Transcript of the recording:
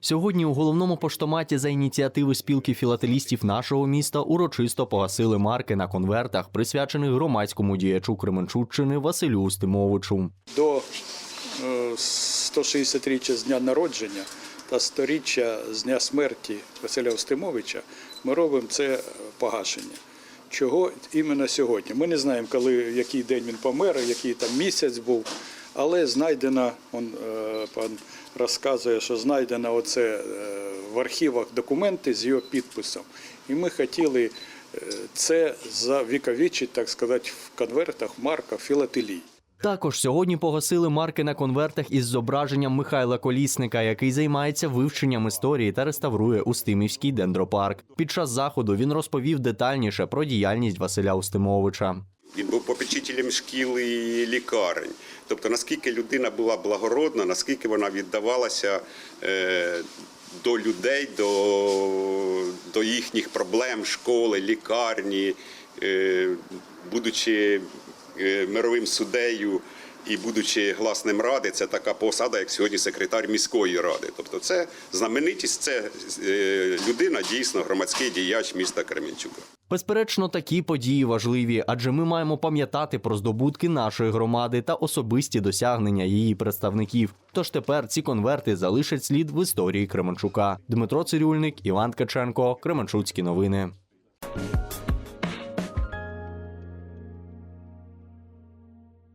Сьогодні у головному поштоматі за ініціативи спілки філателістів нашого міста урочисто погасили марки на конвертах, присвячених громадському діячу Кременчуччини Василю Устимовичу. до е, 160-річчя з дня народження та 100-річчя з дня смерті Василя Устимовича ми робимо це погашення. Чого іменно сьогодні? Ми не знаємо, коли, який день він помер, який там місяць був, але знайдено, он, е, пан розказує, що знайдено оце е, в архівах документи з його підписом. І ми хотіли е, це завіковічити, так сказати, в конвертах, марках філателії. Також сьогодні погасили марки на конвертах із зображенням Михайла Колісника, який займається вивченням історії та реставрує Устимівський дендропарк. Під час заходу він розповів детальніше про діяльність Василя Устимовича. Він був попечителем шкіл і лікарень. Тобто, наскільки людина була благородна, наскільки вона віддавалася е, до людей, до, до їхніх проблем, школи, лікарні, е, будучи мировим суддею і будучи гласним ради, це така посада, як сьогодні секретар міської ради. Тобто, це знаменитість, це е, людина, дійсно громадський діяч міста Кременчука. Безперечно, такі події важливі, адже ми маємо пам'ятати про здобутки нашої громади та особисті досягнення її представників. Тож тепер ці конверти залишать слід в історії Кременчука. Дмитро Цирюльник, Іван Ткаченко, Кременчуцькі новини.